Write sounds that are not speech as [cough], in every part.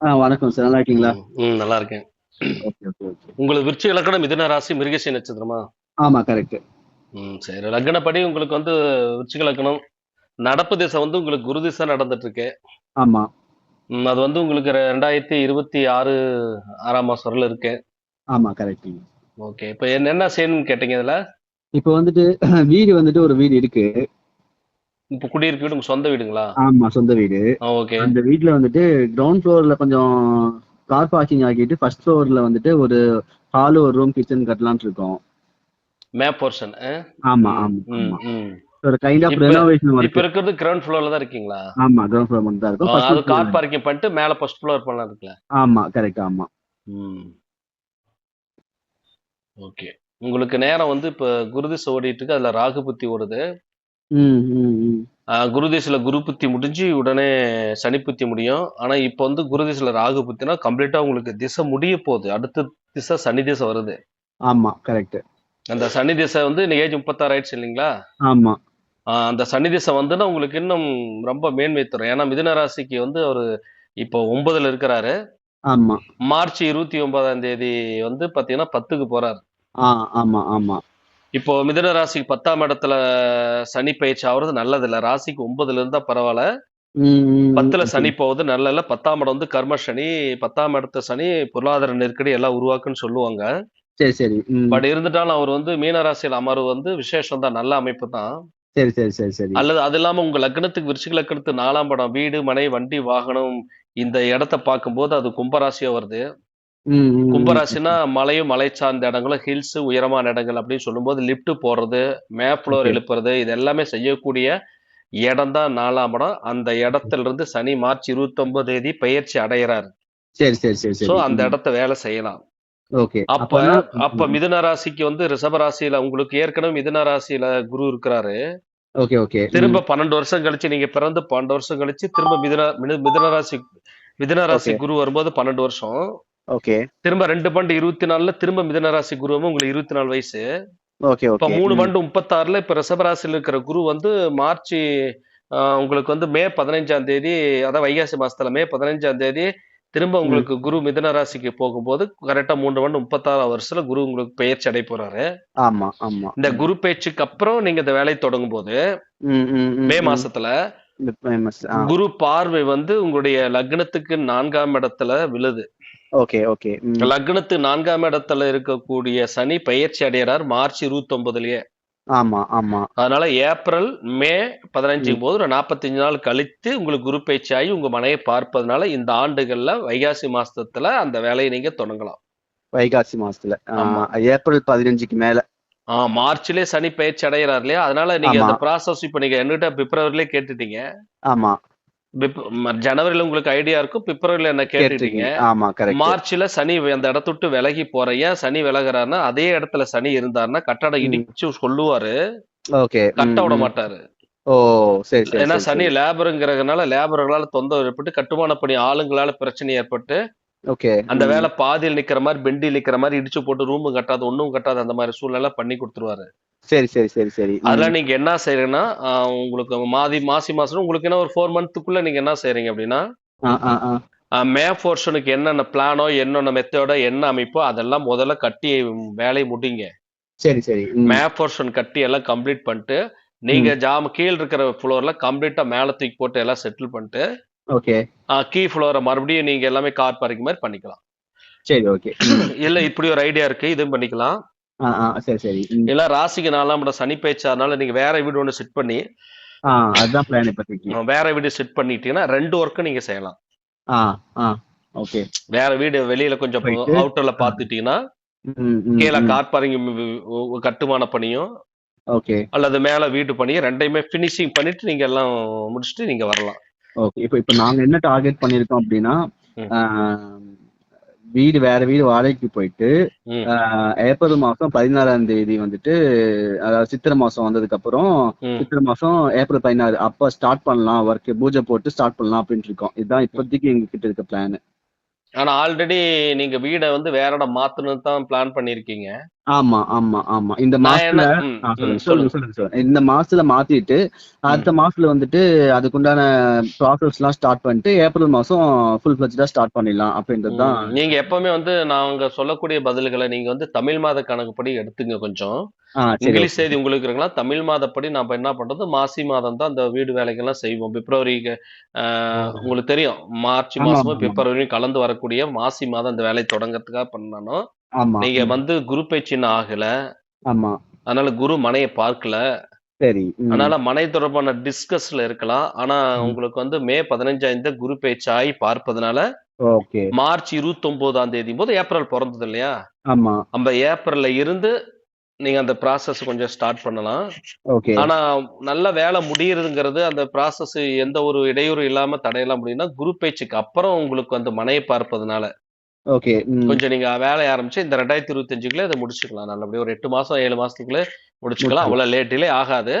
ஆ வணக்கம் சார். நல்லா இருக்கீங்களா? ம், நல்லா இருக்கேன். Okay okay okay. உங்களுக்கு விருச்சிக லக்னம் மிதுன ராசி மிருகசி நட்சத்திரமா? ஆமா கரெக்ட் ம் சரி. லக்னப்படி உங்களுக்கு வந்து விருச்சிக லக்னம் நடப்பு திசை வந்து உங்களுக்கு குரு திசை நடந்துட்டு இருக்கு ஆமா அது வந்து உங்களுக்கு ரெண்டாயிரத்தி இருபத்தி ஆறு ஆறாம் மாசம் வரல இருக்கு. ஆமா கரெக்ட் ஓகே. இப்போ என்ன செய்யணும்னு கேட்டீங்க இதுல? இப்போ வந்துட்டு வீடு வந்துட்டு ஒரு வீடு இருக்கு. இப்போ குடியிருப்பு வீடு உங்க சொந்த வீடுங்களா? ஆமா சொந்த வீடு. ஓகே. அந்த வீட்ல வந்துட்டு கிரவுண்ட் ஃப்ளோர்ல கொஞ்சம் கார் பார்க்கிங் ஆக்கிட்டு ஃபர்ஸ்ட் ஃப்ளோர்ல வந்துட்டு ஒரு ஹால் ஒரு ரூம் கிச்சன் கட்டலாம்னு இருக்கோம். மேப் போர்ஷன் ஆமா ஆமா ஒரு கைண்ட் ஆஃப் இப்ப- ரெனோவேஷன் இப்போ ஒர்க் இருக்கிறது கிரவுண்ட் ஃப்ளோர்ல தான் இருக்கீங்களா? ஆமா கிரவுண்ட் ஃப்ளோர் மட்டும் தான் இருக்கும். அது கார் பார்க்கிங் பண்ணிட்டு மேல ஃபர்ஸ்ட் ஃப்ளோர் பண்ணலாம் இருக்குல்ல ஆமா கரெக்ட் ஆமா. ஓகே. உங்களுக்கு நேரம் வந்து இப்போ குருதிசை ஓடிட்டு இருக்கு அதுல ராகு புத்தி ஓடுது. ம் ம் ம். ஆஹ் குருதிசையில குரு புத்தி முடிஞ்சு உடனே சனி புத்தி முடியும். ஆனா இப்போ வந்து குருதிசையில ராகு புத்தினா கம்ப்ளீட்டா உங்களுக்கு திசை முடிய போகுது. அடுத்த திசை சனி திசை வருது. ஆமா கரெக்ட் அந்த சனி திசை வந்து இன்னைக்கு ஏஜ் முப்பத்தாறு ஆயிடுச்சு இல்லைங்களா? ஆமா. ஆஹ் அந்த சனி திசை வந்துன்னா உங்களுக்கு இன்னும் ரொம்ப மேன்மை தரும். ஏன்னா மிதுன ராசிக்கு வந்து அவர் இப்போ ஒன்பதுல இருக்கிறாரு. ஆமா. மார்ச் இருபத்தி ஒன்பதாம் தேதி வந்து பாத்தீங்கன்னா பத்துக்கு போறாரு. ஆ ஆமா ஆமா. இப்போ மிதுன ராசிக்கு பத்தாம் இடத்துல சனி பயிற்சி ஆகுறது நல்லது இல்ல ராசிக்கு ஒன்பதுல இருந்தா பரவாயில்ல. பத்துல. சனி போகுது நல்ல இல்ல பத்தாம் இடம் வந்து கர்ம சனி பத்தாம் இடத்த சனி பொருளாதார நெருக்கடி எல்லாம் உருவாக்குன்னு சொல்லுவாங்க. சரி சரி. பட் இருந்துட்டாலும் அவர் வந்து மீன ராசியில் அமர்வு வந்து விசேஷம் தான். நல்ல அமைப்பு தான். சரி சரி சரி சரி. அல்லது அது இல்லாம உங்க லக்னத்துக்கு விருச்சிக லக்னத்துக்கு நாலாம் படம் வீடு மனை வண்டி வாகனம் இந்த இடத்த பார்க்கும்போது அது கும்பராசியா வருது. கும்பராசினா மலையும் மலை சார்ந்த இடங்களும் ஹில்ஸ் உயரமான இடங்கள் அப்படின்னு சொல்லும்போது லிஃப்ட் போடுறது மேப் ஃப்ளோர் Okay. எழுப்புறது இது எல்லாமே செய்யக்கூடிய இடம் தான் நாலாம் இடம். அந்த இடத்துல இருந்து சனி மார்ச் இருபத்தி ஒன்பது தேதி பயிற்சி அடைகிறாரு சரி சரி சரி சோ அந்த. இடத்த வேலை செய்யலாம். ஓகே அப்ப அப்ப மிதுன ராசிக்கு வந்து ரிஷப ராசியில உங்களுக்கு ஏற்கனவே மிதுன ராசியில குரு இருக்கிறாரு. ஓகே ஓகே திரும்ப பன்னெண்டு வருஷம் கழிச்சு நீங்க பிறந்து பன்னெண்டு வருஷம் கழிச்சு திரும்ப மிதுன மிது- மிதுன ராசி மிதுன ராசி. குரு வரும்போது பன்னெண்டு வருஷம். ஓகே. திரும்ப ரெண்டு பண்டு இருபத்தி நாலுல திரும்ப மிதுன ராசி குரு வரும்போது உங்களுக்கு இருபத்தி நாலு வயசு. ஓகே இப்ப மூணு. பண்டு முப்பத்தாறுல இப்ப ரிஷபராசியில் இருக்கிற குரு வந்து மார்ச் உங்களுக்கு வந்து மே பதினைஞ்சாம் தேதி அதான் வைகாசி மாசத்துல மே பதினைஞ்சாம் தேதி திரும்ப உங்களுக்கு குரு மிதுன ராசிக்கு போகும்போது கரெக்டா மூணு பண்டு முப்பத்தாறாம் வருஷத்துல குரு உங்களுக்கு பெயர்ச்சி அடை போறாரு. ஆமா ஆமா. இந்த குரு பயிற்சிக்கு அப்புறம் நீங்க இந்த வேலையை தொடங்கும் போது ம். மாசத்துல குரு பார்வை வந்து உங்களுடைய லக்னத்துக்கு நான்காம் இடத்துல விழுது. ஓகே ஓகே ம். லக்னத்து நான்காம் இடத்துல இருக்கக்கூடிய சனி பயிற்சி அடைகிறார் மார்ச் இருபத்தி ஒன்பதுலயே ஆமா ஆமா. அதனால ஏப்ரல் மே பதினஞ்சுக்கும் போது ஒரு நாற்பத்தஞ்சு நாள் கழித்து உங்களுக்கு குரு பயிற்சி ஆகி உங்க மனையை பார்ப்பதனால இந்த ஆண்டுகள்ல வைகாசி மாசத்துல அந்த வேலையை நீங்க தொடங்கலாம். வைகாசி மாசத்துல. ஆமா. ஏப்ரல் பதினஞ்சுக்கு மேல. ஆஹ் மார்ச்லயே சனி பயிற்சி அடைகிறார் இல்லையா? அதனால நீங்க. அந்த ப்ராசஸ் இப்ப நீங்க என்கிட்ட பிப்ரவரிலே கேட்டுட்டீங்க. ஆமா. ஜனவரில உங்களுக்கு ஐடியா இருக்கும். பிப்ரவரில என்ன கேட்டுட்டீங்க ஆமா கரெக்ட் மார்ச்ல சனி அந்த இடத்த விட்டு விலகி போற ஏன் சனி விலகுறாருன்னா அதே இடத்துல சனி இருந்தாருன்னா கட்டடம். இடிச்சு சொல்லுவாரு. ஓகே. கட்ட விட மாட்டாரு. ஓ சரி ஏன்னா சனி. லேபருங்கிறதுனால லேபர்களால தொந்தரவு ஏற்பட்டு கட்டுமான பணி ஆளுங்களால பிரச்சனை ஏற்பட்டு ஓகே அந்த. வேலை பாதியில் நிக்கிற மாதிரி பெண்டில் நிக்கிற மாதிரி இடிச்சு போட்டு ரூமும் கட்டாது ஒண்ணும் கட்டாது அந்த மாதிரி சூழ்நிலை பண்ணி கொடுத்துருவாரு. சரி சரி சரி சரி. அதெல்லாம் நீங்க என்ன செய்யறீங்கன்னா உங்களுக்கு மாதி மாசி மாசம் உங்களுக்கு என்ன ஒரு ஃபோர் மந்த்துக்குள்ள நீங்க என்ன செய்றீங்க அப்படின்னா மே போர்ஷனுக்கு என்னென்ன பிளானோ என்னென்ன மெத்தடோ என்ன அமைப்போ அதெல்லாம் முதல்ல கட்டி வேலையை முடிங்க. சரி சரி. மே. போர்ஷன் கட்டி எல்லாம் கம்ப்ளீட் பண்ணிட்டு நீங்க ஜாம கீழ் இருக்கிற ஃப்ளோர்ல கம்ப்ளீட்டா மேல தூக்கி போட்டு எல்லாம் செட்டில் பண்ணிட்டு ஓகே கீ ஃப்ளோரை மறுபடியும் நீங்க எல்லாமே கார் பார்க்கிங் மாதிரி பண்ணிக்கலாம். சரி ஓகே [clears throat] இல்ல இப்படி ஒரு ஐடியா இருக்கு இதுவும் பண்ணிக்கலாம். சரி சரி. இல்ல ராசிக்கு நாலாம் இடம் சனி பேச்சாதனால நீங்க வேற வீடு ஒன்று செட் பண்ணி அதுதான் பிளான் இப்போதைக்கு வேற வீடு செட் பண்ணிட்டீங்கன்னா ரெண்டு ஒர்க்கும் நீங்க செய்யலாம். ஓகே வேற வீடு வெளியில கொஞ்சம் அவுட்டர்ல பாத்துட்டீங்கன்னா கீழே. கார் பார்க்கிங் கட்டுமான பணியும் ஓகே அல்லது மேல வீட்டு பணியும் ரெண்டையுமே ஃபினிஷிங் பண்ணிட்டு நீங்க எல்லாம் முடிச்சுட்டு நீங்க வரலாம். ஓகே இப்போ இப்போ நாங்க என்ன டார்கெட் பண்ணிருக்கோம் அப்படின்னா வீடு வேற வீடு வாடகைக்கு போயிட்டு ஏப்ரல் மாசம் பதினாறாம் தேதி வந்துட்டு அதாவது சித்திரை மாசம் வந்ததுக்கு அப்புறம். சித்திரை மாசம் ஏப்ரல் பதினாறு அப்ப ஸ்டார்ட் பண்ணலாம் ஒர்க் பூஜை போட்டு ஸ்டார்ட் பண்ணலாம் அப்படின்ட்டு இருக்கோம். இதுதான் இப்போதைக்கு எங்க கிட்ட இருக்க பிளான் ஆனா ஆல்ரெடி நீங்க வீடை வந்து வேற இடம் மாத்தணும்னு தான் பிளான் பண்ணிருக்கீங்க. ஆமா ஆமா ஆமா. இந்த நான் மாசத்துல சொல்லுங்க சொல்லுங்க சொல்லுங்க. இந்த மாசத்துல மாத்திட்டு அடுத்த மாசத்துல வந்துட்டு அதுக்குண்டான ப்ராசஸ் எல்லாம் ஸ்டார்ட் பண்ணிட்டு ஏப்ரல் மாசம் ஃபுல் ஃபிளஜ்டா ஸ்டார்ட் பண்ணிடலாம் அப்படின்றது தான் நீங்க எப்பவுமே வந்து நாங்க சொல்லக்கூடிய பதில்களை நீங்க வந்து தமிழ் மாத கணக்குப்படி எடுத்துங்க கொஞ்சம். இங்கிலீஷ் தேதி உங்களுக்கு இருக்கலாம் தமிழ் மாதப்படி நாம என்ன பண்றது? மாசி மாதம் தான் அந்த வீடு வேலைகள்லாம் செய்வோம். பிப்ரவரிக்கு ஆஹ், உங்களுக்கு தெரியும். மார்ச் மாசமும் பிப்ரவரியும் கலந்து வரக்கூடிய மாசி மாதம் அந்த வேலை தொடங்கறதுக்காக பண்ணணும். ஆமா. நீங்க ம், வந்து குரு பயிற்சி இன்னும் ஆகல. ஆமா. அதனால குரு மனையை பார்க்கல. சரி ம். அதனால மனை தொடர்பான டிஸ்கஸ்ல இருக்கலாம். ஆனா ம், உங்களுக்கு வந்து மே பதினஞ்சாம் தேதி குரு பயிற்சி ஆகி பார்ப்பதனால ஓகே. மார்ச் இருபத்தி ஒன்பதாம் தேதி போது ஏப்ரல் பிறந்தது இல்லையா? ஆமா. அந்த ஏப்ரல்ல இருந்து நீங்க அந்த ப்ராசஸ் கொஞ்சம் ஸ்டார்ட் பண்ணலாம். ஓகே. ஆனா நல்ல வேலை முடியறதுங்கிறது அந்த ப்ராசஸ் எந்த ஒரு இடையூறு இல்லாம தடையெல்லாம் முடியும்னா குரு பயிற்சிக்கு அப்புறம் உங்களுக்கு வந்து மனையை பார்ப்பதனால. ஓகே ம் கொஞ்சம் நீங்க வேலைய ஆரம்பிச்சு இந்த ரெண்டாயிரத்தி இருபத்தி அஞ்சுக்குள்ள இதை முடிச்சுக்கலாம். நல்லபடியா ஒரு எட்டு மாசம் ஏழு மாசத்துக்குள்ள முடிச்சுக்கலாம். அவ்வளவு லேட் டிலே ஆகாது.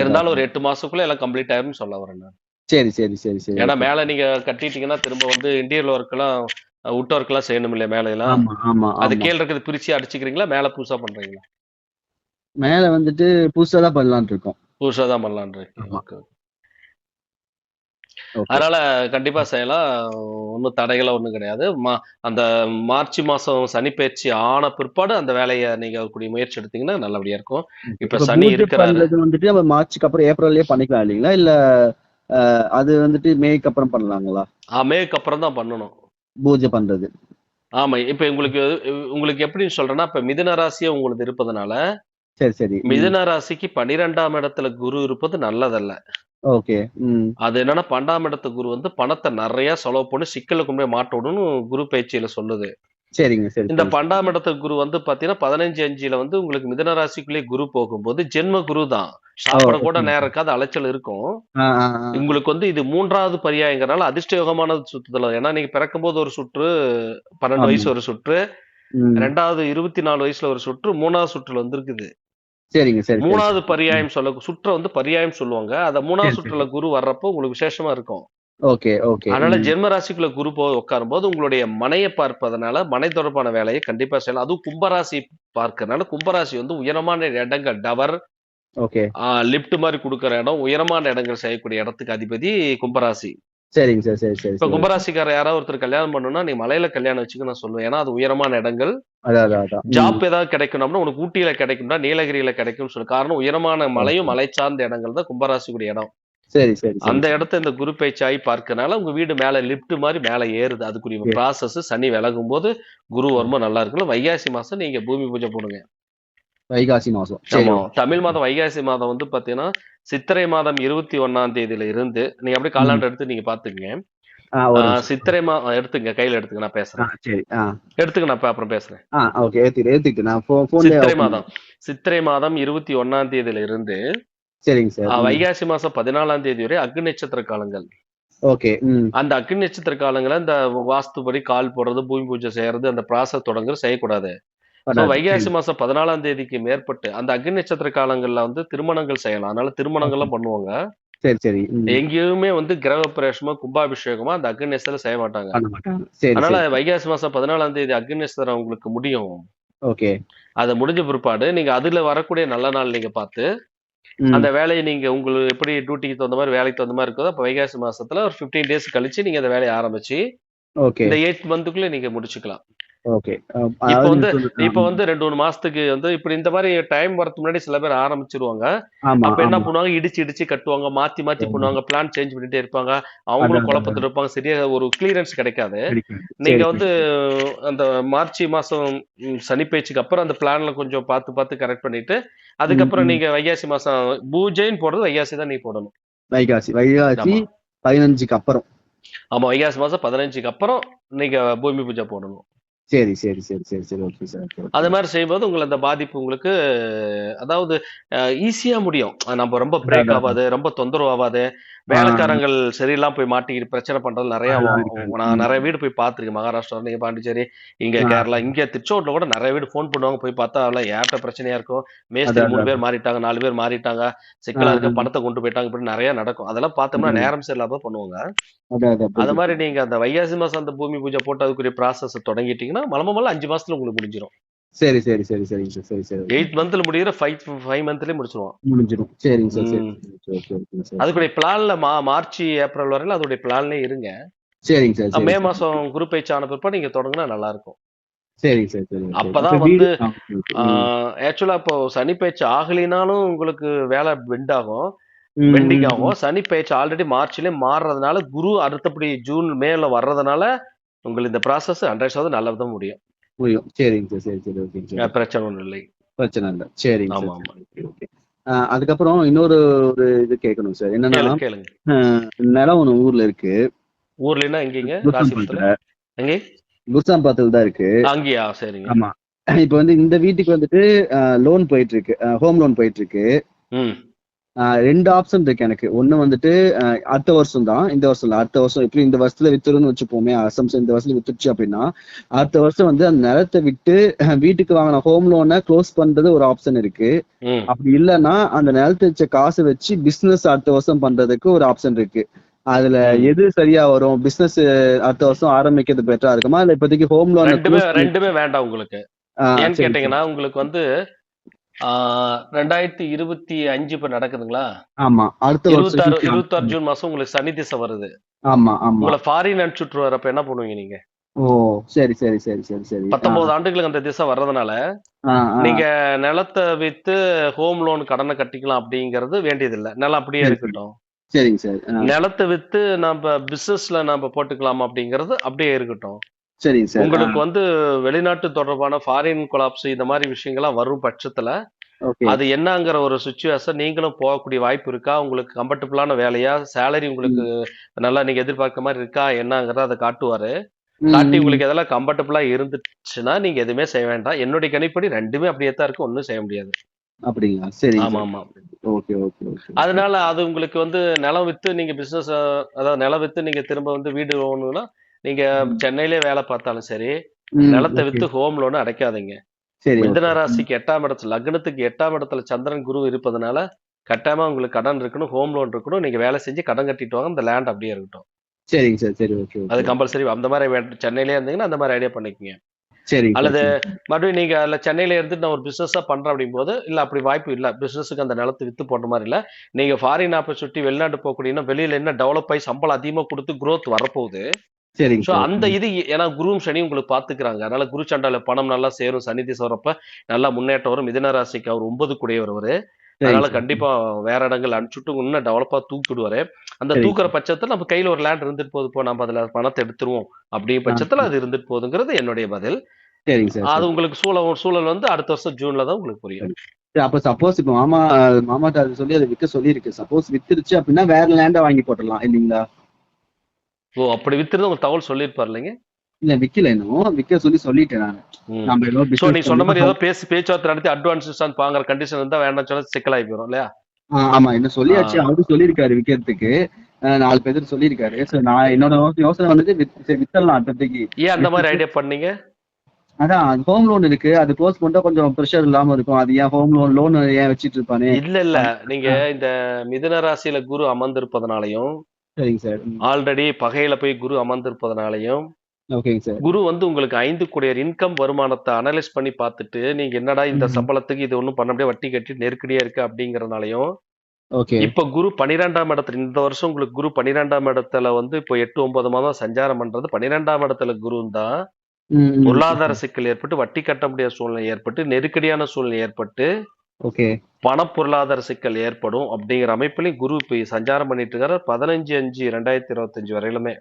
இருந்தாலும் ஒரு. எட்டு மாசத்துக்குள்ள எல்லாம் கம்ப்ளீட் ஆயிரும்னு சொல்ல வரேன் நான். சரி சரி சரி சரி. ஏன்னா மேல நீங்க கட்டிட்டீங்கன்னா திரும்ப வந்து இன்டீரியர் ஒர்க் எல்லாம் உட் ஒர்க் எல்லாம் செய்யணும் இல்லையா மேல எல்லாம்? அது கீழ இருக்கிறது பிரிச்சு அடிச்சுக்கிறீங்களா? மேல புதுசா பண்றீங்களா? மேல வந்துட்டு புதுசா தான் பண்ணலாம்னு இருக்கோம். புதுசா தான் ஓகே ஓகே அதனால கண்டிப்பா செய்யலாம். ஒன்றும் தடைகள் ஒன்றும் கிடையாது. மா அந்த மார்ச் மாசம் சனி பயிற்சி ஆன பிற்பாடு அந்த வேலையை நீங்க கூடிய முயற்சி எடுத்தீங்கன்னா நல்லபடியா இருக்கும். இப்ப சனி பண்றது வந்துட்டு நம்ம மார்ச்சுக்கு அப்புறம் ஏப்ரல்லயே பண்ணிக்கலாம் இல்லைங்களா? இல்ல அது வந்துட்டு மேக்கு அப்புறம் பண்ணலாங்களா? ஆ, மேக்கு அப்புறம் தான் பண்ணணும். பூஜை பண்றது. ஆமா இப்ப உங்களுக்கு உங்களுக்கு எப்படின்னு சொல்றேன்னா இப்ப மிதுன ராசியே உங்களுக்கு இருப்பதனால சரி சரி. மிதுன ராசிக்கு பன்னிரெண்டாம் இடத்துல குரு இருப்பது நல்லதல்ல. ஓகே. ம். அது என்னன்னா பன்னெண்டாம் இடத்து குரு வந்து பணத்தை நிறைய செலவு பண்ணி சிக்கலுக்கு போய் மாட்ட விடுன்னு குரு பயிற்சியில சொல்லுது. சரிங்க சரி இந்த இடத்து குரு வந்து பாத்தீங்கன்னா பதினஞ்சு அஞ்சுல வந்து உங்களுக்கு மிதுன ராசிக்குள்ளேயே குரு போகும்போது ஜென்ம குரு தான். சாப்பிட கூட நேரம் இருக்காது அலைச்சல் இருக்கும். உங்களுக்கு வந்து இது மூன்றாவது பரியாயங்கிறனால அதிர்ஷ்டயோகமானது சுத்துதல் ஏன்னா நீங்க பிறக்கும்போது ஒரு சுற்று பன்னெண்டு வயசு ஒரு சுற்று ரெண்டாவது இருபத்தி நாலு வயசுல ஒரு சுற்று மூணாவது சுற்றுல வந்திருக்குது. சரிங்க சரி மூணாவது பரியாயம் சொல்ல சுற்றை வந்து பரியாயம் சொல்லுவாங்க. அந்த மூணாவது சுற்றுல குரு வர்றப்போ உங்களுக்கு விசேஷமா இருக்கும். Okay okay. அதனால ஜென்ம ராசிக்குள்ள குரு போ உட்காரும் போது உங்களுடைய மனையை பார்ப்பதனால மனை தொடர்பான வேலையை கண்டிப்பா செய்யலாம். அதுவும் கும்பராசி பார்க்கறதுனால கும்பராசி வந்து உயரமான இடங்கள் டவர் ஓகே. லிப்ட் மாதிரி கொடுக்குற இடம் உயரமான இடங்கள் செய்யக்கூடிய இடத்துக்கு அதிபதி கும்பராசி. சரிங்க சார் சரி சரி இப்ப கும்பராசிக்கார யாராவது ஒருத்தர் கல்யாணம் பண்ணணும்னா நீ மலையில கல்யாணம் வச்சுக்க நான் சொல்லுவேன். ஏன்னா அது உயரமான இடங்கள். ஜாப் ஏதாவது கிடைக்கணும்னா உனக்கு ஊட்டியில கிடைக்கும்னா நீலகிரியில கிடைக்கும்னு சொல்லு. காரணம் உயரமான மலையும் மலை சார்ந்த இடங்கள் தான் கும்பராசிக்குரிய இடம். சரி சரி அந்த இடத்த இந்த குரு பயிற்சியாகி பார்க்கறனால உங்க வீடு மேல லிப்ட் மாதிரி மேல ஏறுது. அதுக்குரிய ப்ராசஸ் சனி விலகும் போது குரு ரொம்ப நல்லா இருக்குல்ல. வைகாசி மாசம் நீங்க பூமி பூஜை போடுங்க. வைகாசி மாசம். சரி ஆமா. தமிழ் மாதம் வைகாசி மாதம் வந்து பாத்தீங்கன்னா சித்திரை மாதம் இருபத்தி ஒன்னாம் தேதியில இருந்து நீங்க அப்படியே காலாண்டு எடுத்து நீங்க பாத்துக்கங்க. சித்திரை மா எடுத்துங்க கையில எடுத்துங்க நான் பேசுறேன். சரி ஆ. எடுத்துங்க நான் அப்புறம் பேசுறேன். ஓகே ஏத்திட்டு ஏத்திட்டு நான் சித்திரை மாதம். சித்திரை மாதம் இருபத்தி ஒன்னாம் தேதியில இருந்து சரிங்க சார். வைகாசி மாசம் பதினாலாம் தேதி வரை அக்னி நட்சத்திர காலங்கள். ஓகே அந்த அக்னி நட்சத்திர காலங்களை இந்த வாஸ்துபடி கால் போடுறது பூமி பூஜை செய்யறது அந்த ப்ராசஸ் தொடங்குறது செய்யக்கூடாது. வைகாசி சரி மாசம் பதினாலாம் தேதிக்கு மேற்பட்டு அந்த அக்னி நட்சத்திர காலங்கள்ல வந்து திருமணங்கள் செய்யலாம். அதனால திருமணங்கள்லாம் பண்ணுவாங்க. சரி சரி. எங்கேயுமே வந்து கிரக பிரவேசமோ கும்பாபிஷேகமோ அந்த அக்னி நட்சத்திரம் செய்ய மாட்டாங்க. அதனால வைகாசி மாசம் பதினாலாம் தேதி அக்னி நட்சத்திரம் உங்களுக்கு முடியும். ஓகே. அது முடிஞ்ச பிற்பாடு நீங்க அதுல வரக்கூடிய நல்ல நாள் நீங்க பார்த்து அந்த வேலையை நீங்க உங்களுக்கு எப்படி டியூட்டிக்கு தகுந்த மாதிரி வேலைக்கு தகுந்த மாதிரி இருக்குதோ அப்ப வைகாசி மாசத்துல ஒரு 15 டேஸ் கழிச்சு நீங்க அந்த வேலையை ஆரம்பிச்சு இந்த எயிட் மந்த்துக்குள்ள நீங்க முடிச்சுக்கலாம். ஓகே. இப்ப வந்து இப்ப வந்து ரெண்டு மூணு மாசத்துக்கு வந்து இப்படி இந்த மாதிரி டைம் வரதுக்கு முன்னாடி சில பேர் ஆரம்பிச்சிருவாங்க. அப்ப என்ன பண்ணுவாங்க? இடிச்சு இடிச்சு கட்டுவாங்க மாத்தி மாத்தி. பண்ணுவாங்க பிளான் சேஞ்ச் பண்ணிட்டே இருப்பாங்க. அவங்களும் குழப்பத்துல இருப்பாங்க. சரியா ஒரு கிளியரன்ஸ் கிடைக்காது. நீங்க வந்து அந்த மார்ச் மாசம் சனி பயிற்சிக்கு அப்புறம் அந்த பிளான்ல கொஞ்சம் பார்த்து பார்த்து கரெக்ட் பண்ணிட்டு அதுக்கப்புறம் நீங்க வைகாசி மாசம் பூஜைன்னு போடுறது வைகாசி தான் நீ போடணும். வைகாசி வைகாசி பதினஞ்சுக்கு அப்புறம். ஆமா வைகாசி மாசம் பதினஞ்சுக்கு அப்புறம் நீங்க பூமி பூஜை போடணும். சரி சரி சரி சரி சரி ஓகே சார் அது மாதிரி செய்யும்போது உங்களுக்கு அந்த பாதிப்பு உங்களுக்கு அதாவது ஈஸியா முடியும். நம்ம ரொம்ப பிரேக் ஆகாது ரொம்ப தொந்தரவு ஆகாது. வேலைக்காரங்கள் சரியில்லாம போய் மாட்டிக்கிட்டு பிரச்சனை பண்றது நிறைய நான் நிறைய வீடு போய் பார்த்திருக்கேன். மகாராஷ்டிரா நீங்க பாண்டிச்சேரி இங்க கேரளா இங்க திருச்செங்கோட்டுல கூட நிறைய வீடு ஃபோன் பண்ணுவாங்க. போய் பார்த்தா அதெல்லாம் ஏட்ட பிரச்சனையா இருக்கும். மேஸ்திரி மூணு பேர் மாறிட்டாங்க நாலு பேர் மாறிட்டாங்க. சிக்கலா இருக்கு பணத்தை கொண்டு போயிட்டாங்க. இப்படி நிறைய நடக்கும். அதெல்லாம் பார்த்தோம்னா நேரம் சரியில்லாம பண்ணுவாங்க. அது மாதிரி நீங்க அந்த வைகாசி மாசம் அந்த பூமி பூஜை போட்டு அதுக்குரிய ப்ராசஸ் தொடங்கிட்டீங்கன்னா மலம மல்ல அஞ்சு மாசத்துல உங்களுக்கு முடிஞ்சிடும் சரி சரி சரி சரிங்க சார். சரி சரி. எயிட் மந்த்ல முடிகிற ஃபைவ் ஃபைவ் மந்த்லயே முடிச்சிருவோம். முடிஞ்சிடும். சரிங்க சார் சரி அதுக்குடைய பிளான்ல மா மார்ச் ஏப்ரல் வரையில அதோடைய பிளான்லயே இருங்க. சரிங்க சார் மே மாசம் குரூப் பயிற்சி ஆன பிற்பாடு நீங்க தொடங்கினா நல்லா இருக்கும் சரிங்க சார் சரி. அப்பதான் வந்து. ஆக்சுவலா இப்போ சனி பயிற்சி ஆகலினாலும் உங்களுக்கு வேலை பெண்ட் ஆகும். பெண்டிங் ஆகும். சனி பயிற்சி ஆல்ரெடி மார்ச்லயே மாறுறதுனால குரு அடுத்தபடி ஜூன் மேல வர்றதுனால உங்களுக்கு இந்த ப்ராசஸ் ஹண்ட்ரட் சதவீதம் நல்லதான் முடியும். புரியும். சரிங்க சார் சரி சரி ஓகேங்க சார். பிரச்சனை ஒண்ணும் இல்லை. பிரச்சனை இல்லை. சரிங்க ஆமா, சார் ஓகே. அதுக்கப்புறம் இன்னொரு ஒரு இது கேட்கணும் சார். என்னன்னா நிலம் ஒன்று ஊர்ல இருக்கு. ஊர்லன்னா எங்கீங்க ராசிபுரத்துல குர்சாம்பாத்துல எங்கே? குர்சாம்பாத்தில் தான் இருக்கு. அங்கேயா? சரிங்க. ஆமா. இப்போ வந்து இந்த வீட்டுக்கு வந்துட்டு லோன் போயிட்டு இருக்கு. ஹோம் லோன் போயிட்டு இருக்கு. ரெண்டு ஆப்ஷன் இருக்கு எனக்கு. ஒண்ணு வந்துட்டு அடுத்த வருஷம் தான். இந்த வருஷம் இல்ல அடுத்த வருஷம் எப்படி இந்த வருஷத்துல வித்துருன்னு வச்சுப்போமே அசம்சன் இந்த வருஷத்துல வித்துருச்சு அப்படின்னா அடுத்த வருஷம் வந்து அந்த நிலத்தை விட்டு [laughs] வீட்டுக்கு வாங்கின ஹோம் லோனை க்ளோஸ் பண்றது ஒரு ஆப்ஷன் இருக்கு. அப்படி இல்லைன்னா அந்த நிலத்தை வச்ச காசை வச்சு பிசினஸ் அடுத்த வருஷம் பண்றதுக்கு ஒரு ஆப்ஷன் இருக்கு. அதுல. எது சரியா வரும்? பிசினஸ் அடுத்த வருஷம் ஆரம்பிக்கிறது பெட்டரா இருக்குமா? இல்ல இப்போதைக்கு ஹோம் லோன் ரெண்டுமே வேண்டாம் உங்களுக்கு. ஏன்னு கேட்டீங்கன்னா உங்களுக்கு வந்து ரெண்டாயிரத்தி இருபத்தி அஞ்சு இப்ப நடக்குதுங்களா? ஆமா அடுத்த இருபத்தாறு இருபத்தாறு ஜூன் மாசம் உங்களுக்கு சனி திசை வருது. ஆமா ஆமா. உங்களை ஃபாரின் அனுப்பிச்சுட்டு வரப்ப என்ன பண்ணுவீங்க நீங்க? ஓ சரி சரி சரி சரி சரி. பத்தொன்பது ஆண்டுகளுக்கு அந்த திசை வர்றதுனால நீங்க நிலத்தை வித்து ஹோம் லோன் கடனை கட்டிக்கலாம் அப்படிங்கறது வேண்டியதில்லை. நிலம் அப்படியே இருக்கட்டும். சரிங்க சார். நிலத்தை வித்து நம்ம பிசினஸ்ல நம்ம போட்டுக்கலாம் அப்படிங்கறது அப்படியே இருக்கட்டும். சரிங்க சார். உங்களுக்கு வந்து வெளிநாட்டு தொடர்பான ஃபாரின் கொலாப்ஸ் இந்த மாதிரி விஷயங்கள்லாம் வரும் பட்சத்துல அது என்னங்கிற ஒரு சுச்சுவேஷன் நீங்களும் போகக்கூடிய வாய்ப்பு இருக்கா? உங்களுக்கு கம்ஃபர்டபுளான வேலையா? சேலரி உங்களுக்கு நல்லா நீங்க எதிர்பார்க்க மாதிரி இருக்கா? என்னங்கிறத அதை காட்டுவாரு. காட்டி உங்களுக்கு எதெல்லாம் கம்ஃபர்டபுளா இருந்துச்சுன்னா நீங்க எதுவுமே செய்ய வேண்டாம். என்னுடைய கணிப்படி ரெண்டுமே அப்படியே தான் இருக்கு ஒன்றும் செய்ய முடியாது. அப்படிங்களா? சரிங்க ஆமா சார் ஆமா ஓகே ஓகே ஓகே. அதனால அது உங்களுக்கு வந்து நிலம் வித்து நீங்க பிசினஸ் அதாவது நிலம் வித்து நீங்க திரும்ப வந்து வீடு ஓணுன்னா நீங்க. சென்னையிலே வேலை பார்த்தாலும் சரி நிலத்தை. வித்து ஹோம் லோன் அடைக்காதீங்க. சரி மிதன. ராசிக்கு எட்டாம் இடத்துல லக்னத்துக்கு எட்டாம் இடத்துல சந்திரன் குரு இருப்பதனால கட்டாயமா உங்களுக்கு கடன் இருக்கணும் ஹோம் லோன் இருக்கணும். நீங்க வேலை செஞ்சு கடன் கட்டிட்டு வாங்க அந்த லேண்ட் அப்படியே இருக்கட்டும். சரிங்க சார் சரி ஓகே அது கம்பல்சரி. அந்த மாதிரி சென்னையிலே இருந்தீங்கன்னா அந்த மாதிரி ஐடியா பண்ணிக்கங்க. சரிங்க அல்லது சார். மறுபடியும் நீங்க அதுல சென்னையில இருந்துட்டு நான் ஒரு பிசினஸா பண்றேன் அப்படிங்கும்போது இல்ல அப்படி வாய்ப்பு இல்ல. பிசினஸுக்கு அந்த நிலத்தை வித்து போட்ட மாதிரி இல்ல. நீங்க ஃபாரின் ஆப்பர்ச்சுனிட்டி வெளிநாட்டு போகக்கூடியனா வெளியில என்ன டெவலப் ஆகி சம்பளம் அதிகமா கொடுத்து growth வரப்போகுது. சரிங்க சோ சார். அந்த இது ஏன்னா குருவும் சனி உங்களுக்கு பாத்துக்கிறாங்க அதனால குரு சண்டால பணம் நல்லா சேரும். சனி திசை வரப்ப நல்லா முன்னேற்றம் வரும். மிதன ராசிக்கு அவர் ஒன்பது கூடியவர் அவரு. அதனால. கண்டிப்பா வேற இடங்கள் அனுப்பிச்சுட்டு இன்னும் டெவலப்பா தூக்கிடுவாரு அந்த தூக்குற பட்சத்துல நம்ம கையில ஒரு லேண்ட் இருந்துட்டு போகுது. போ நம்ம அதுல பணத்தை எடுத்துருவோம். அப்படிங்கிற பட்சத்துல அது இருந்துட்டு போகுதுங்கிறது என்னுடைய பதில். சரிங்க சார் அது. உங்களுக்கு சூழல் சூழல் வந்து அடுத்த வருஷம் ஜூன்ல தான் உங்களுக்கு புரியும். அப்ப சப்போஸ் இப்ப மாமா அது சொல்லி அதை விற்க சொல்லியிருக்கு. சப்போஸ் வித்துருச்சு அப்படின்னா வேற லேண்டை வாங்கி போட்டுடலாம். இல்லைங்களா? ஓ அப்படி வித்திருந்து உங்களுக்கு தகவல் சொல்லியிருப்பார் இல்லைங்க இல்ல விக்கல இன்னும் விற்க சொல்லி சொல்லிட்டேன் நான். நம்ம ஏதோ சோ business நீ சொன்ன மாதிரி பண்ணி- ஏதோ பேசி பேச்சுவார்த்தை நடத்தி அட்வான்ஸ் வாங்குற கண்டிஷன் இருந்தா வேண்டாம் சொன்னா சிக்கலாகி போயிடும் இல்லையா? ஆமா. என்ன சொல்லியாச்சு. அவரு சொல்லியிருக்காரு விற்கிறதுக்கு அஹ், நாலு பேர் சொல்லியிருக்காரு. சோ நான் என்னோட யோசனை- சரி, வித்தரலாம் அடுத்ததுக்கு ஏன் அந்த மாதிரி ஐடியா பண்ணீங்க? அதான் ஹோம் லோன் இருக்கு. அது க்ளோஸ் பண்ணிட்டா கொஞ்சம் ப்ரெஷர் இல்லாம இருக்கும். அது ஏன் ஹோம் லோன் லோன் ஏன் வச்சிட்டு இருப்பானே? இல்ல இல்ல. நீங்க இந்த மிதுன ராசியில குரு அமர்ந்திருப்பதனாலையும் சரிங்க சார். ஆல்ரெடி பகையில போய் குரு அமர்ந்திருப்பதனாலையும் குரு வந்து உங்களுக்கு ஐந்து கூடிய இன்கம் வருமானத்தை அனலைஸ் பண்ணி பார்த்துட்டு நீங்க என்னடா இந்த. சம்பளத்துக்கு இது ஒண்ணும் பண்ண முடியாது வட்டி கட்டி நெருக்கடியா இருக்கு அப்படிங்கறதுனாலயும் ஓகே. இப்ப குரு பன்னிரெண்டாம் இடத்துல இந்த வருஷம் உங்களுக்கு குரு பன்னிரெண்டாம் இடத்துல வந்து இப்போ எட்டு ஒன்பது மாதம் சஞ்சாரம் பண்றது பன்னிரெண்டாம் இடத்துல குரு தான். பொருளாதார சிக்கல் ஏற்பட்டு வட்டி கட்ட முடியாத சூழ்நிலை ஏற்பட்டு நெருக்கடியான சூழ்நிலை ஏற்பட்டு ஓகே. பண பொருளாதார சிக்கல் ஏற்படும் அப்படிங்கிற அமைப்புலயும் குரு இப்ப சஞ்சாரம் பண்ணிட்டு இருக்காரு பதினஞ்சு அஞ்சு ரெண்டாயிரத்தி இருபத்தஞ்சு வரையிலுமே.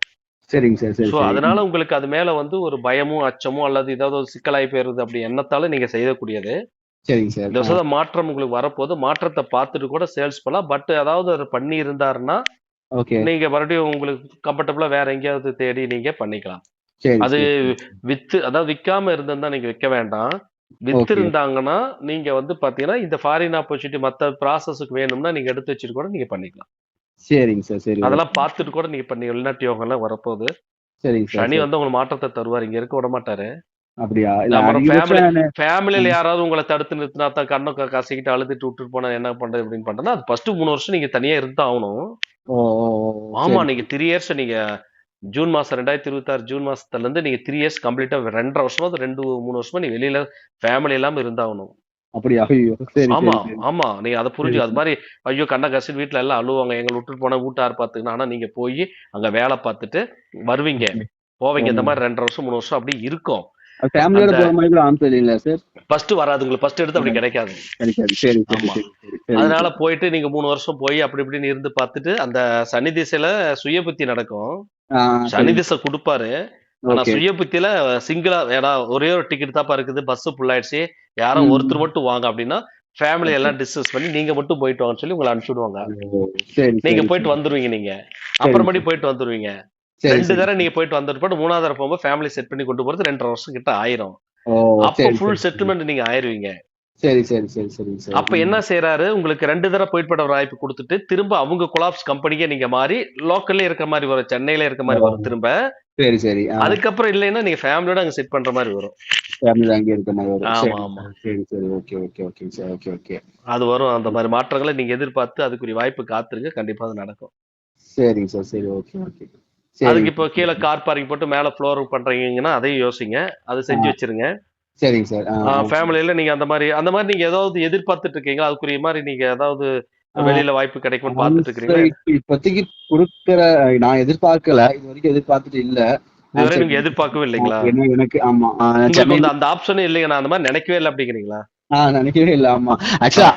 சரிங்க சார் சரி. அதனால உங்களுக்கு அது மேல வந்து ஒரு பயமும் அச்சமும் அல்லது ஏதாவது ஒரு சிக்கலாய் போயிருது அப்படி எண்ணத்தால நீங்க செய்யக்கூடியது. சரிங்க சார். இந்த வருஷம் மாற்றம் உங்களுக்கு வரப்போது மாற்றத்தை பார்த்துட்டு கூட சேல்ஸ் பண்ணலாம். பட் அதாவது அவர் பண்ணி இருந்தாருன்னா ஓகே. நீங்க மறுபடியும் உங்களுக்கு கம்ஃபர்டபுளா வேற எங்கேயாவது தேடி நீங்க பண்ணிக்கலாம். அது. வித்து அதாவது விக்காம இருந்தா நீங்க விற்க வேண்டாம். வித்து Okay. இருந்தாங்கன்னா நீங்க வந்து பாத்தீங்கன்னா இந்த ஃபாரின் ஆப்பர்ச்சுனிட்டி மத்த ப்ராசஸ்க்கு வேணும்னா நீங்க எடுத்து வச்சுட்டு கூட நீங்க பண்ணிக்கலாம் சரிங்க சார் சரி அதெல்லாம் பார்த்துட்டு கூட நீங்க பண்ணி வெளிநாட்டு யோகம் எல்லாம் வரப்போகுது சரிங்க சார் சனி. வந்து உங்களுக்கு மாற்றத்தை தருவார் இங்க இருக்க விட மாட்டாரு அப்படியா ஃபேமிலியில. யாராவது உங்களை தடுத்து நிறுத்தினா தான் கண்ணை கசக்கிட்டு அழுதுட்டு விட்டுட்டு போனா என்ன பண்றது அப்படின்னு பண்றதுன்னா அது ஃபர்ஸ்ட் மூணு வருஷம் நீங்க தனியா இருந்தா ஆகணும் ஆமா. நீங்க த்ரீ இயர்ஸ் நீங்க ஜூன் மாசம் ரெண்டாயிரத்தி இருபத்தாறு ஜூன் மாசத்துல இருந்து நீங்க த்ரீ இயர்ஸ் கம்ப்ளீட்டா ரெண்டரை வருஷமா அது ரெண்டு மூணு வருஷமா நீ வெளியில ஃபேமிலி இல்லாம இருந்தாகணும். அப்படியா? ஆமா ஆமா. நீங்க அதை புரிஞ்சு அது மாதிரி ஐயோ கண்ண கசி வீட்டுல எல்லாம் அழுவாங்க எங்களை விட்டுட்டு போனா வீட்டார் பாத்துக்கணும் ஆனா நீங்க போய் அங்க வேலை பார்த்துட்டு வருவீங்க. போவீங்க இந்த மாதிரி ரெண்டரை வருஷம் மூணு வருஷம் அப்படி இருக்கும். ஃபர்ஸ்ட் வராது உங்களுக்கு ஃபர்ஸ்ட் எடுத்து அப்படி கிடைக்காது. அதனால போயிட்டு நீங்க மூணு வருஷம் போய் அப்படி இப்படின்னு இருந்து பார்த்துட்டு அந்த சனி திசையில சுய புத்தி நடக்கும். சனி திசை கொடுப்பாரு. ஆனா சுய புத்தியில சிங்கிளா ஏன்னா ஒரே ஒரு டிக்கெட் தாப்பா இருக்குது. பஸ் ஃபுல் ஆயிடுச்சு. யாரோ ம். ஒருத்தர் மட்டும் வாங்க அப்படின்னா ஃபேமிலி எல்லாம் டிஸ்கஸ் பண்ணி நீங்க மட்டும் போயிட்டு வாங்கன்னு சொல்லி உங்களை அனுப்பிச்சுடுவாங்க. நீங்க போயிட்டு வந்துருவீங்க நீங்க. அப்புறமேடி போயிட்டு வந்துருவீங்க. ரெண்டு தடவை நீங்க போயிட்டு வந்துட்டு மூணாவது போகும்போது ஃபேமிலி செட் பண்ணி கொண்டு போறது ரெண்டரை வருஷம் கிட்ட ஆயிரும். அப்போ ஃபுல் செட்டில்மெண்ட் நீங்க ஆயிருவீங்க. சரி சரி சரி சரி சரி. அப்ப என்ன செய்யறாரு உங்களுக்கு ரெண்டு தடவை போயிட்டு பட வாய்ப்பு கொடுத்துட்டு திரும்ப அவங்க கொலாப்ஸ் கம்பெனிக்கே நீங்க மாறி லோக்கல்ல இருக்க மாதிரி வரும் சென்னையில இருக்க மாதிரி வரும் திரும்ப. சரி சரி. அதுக்கப்புறம் இல்லைன்னா நீங்க ஃபேமிலியோட அங்க செட் பண்ற மாதிரி வரும். ஃபேமிலி அங்கே இருக்க மாதிரி வரும். ஆமா ஆமா. சரி சரி. ஓகே ஓகே ஓகே சரி. Okay okay. அது வரும். அந்த மாதிரி மாற்றங்களை நீங்க எதிர்பார்த்து அதுக்குரிய வாய்ப்பு காத்துருங்க கண்டிப்பா அது நடக்கும். சரிங்க சார். சரி ஓகே ஓகே. அதுக்கு இப்போ கீழே கார் பார்க்கிங் போட்டு மேல ஃப்ளோர் பண்றீங்கன்னா அதையும் யோசிங்க. அதை செஞ்சு வச்சிருங்க. சரிங்க சார். ஃபேமிலியில நீங்க அந்த மாதிரி அந்த மாதிரி நீங்க ஏதாவது எதிர்பார்த்துட்டு இருக்கீங்களா அதுக்குரிய மாதிரி நீங்க ஏதாவது. வெளியில வாய்ப்பு கிடைக்கும்னு இருக்கிறீங்களா இப்ப- இப்போதைக்கு கொடுக்கற நான் எதிர்பார்க்கல. இது வரைக்கும் எதிர்பார்த்துட்டு இல்ல. நீங்க எதிர்பார்க்கவே இல்லைங்களா எனக்கு ஆமா. அந்த ஆப்ஷனே இல்லைங்க. நான் அந்த மாதிரி நினைக்கவே இல்லை அப்படிங்கிறீங்களா? நினைக்கவே இல்ல. ஆமா. ஆக்சுவலா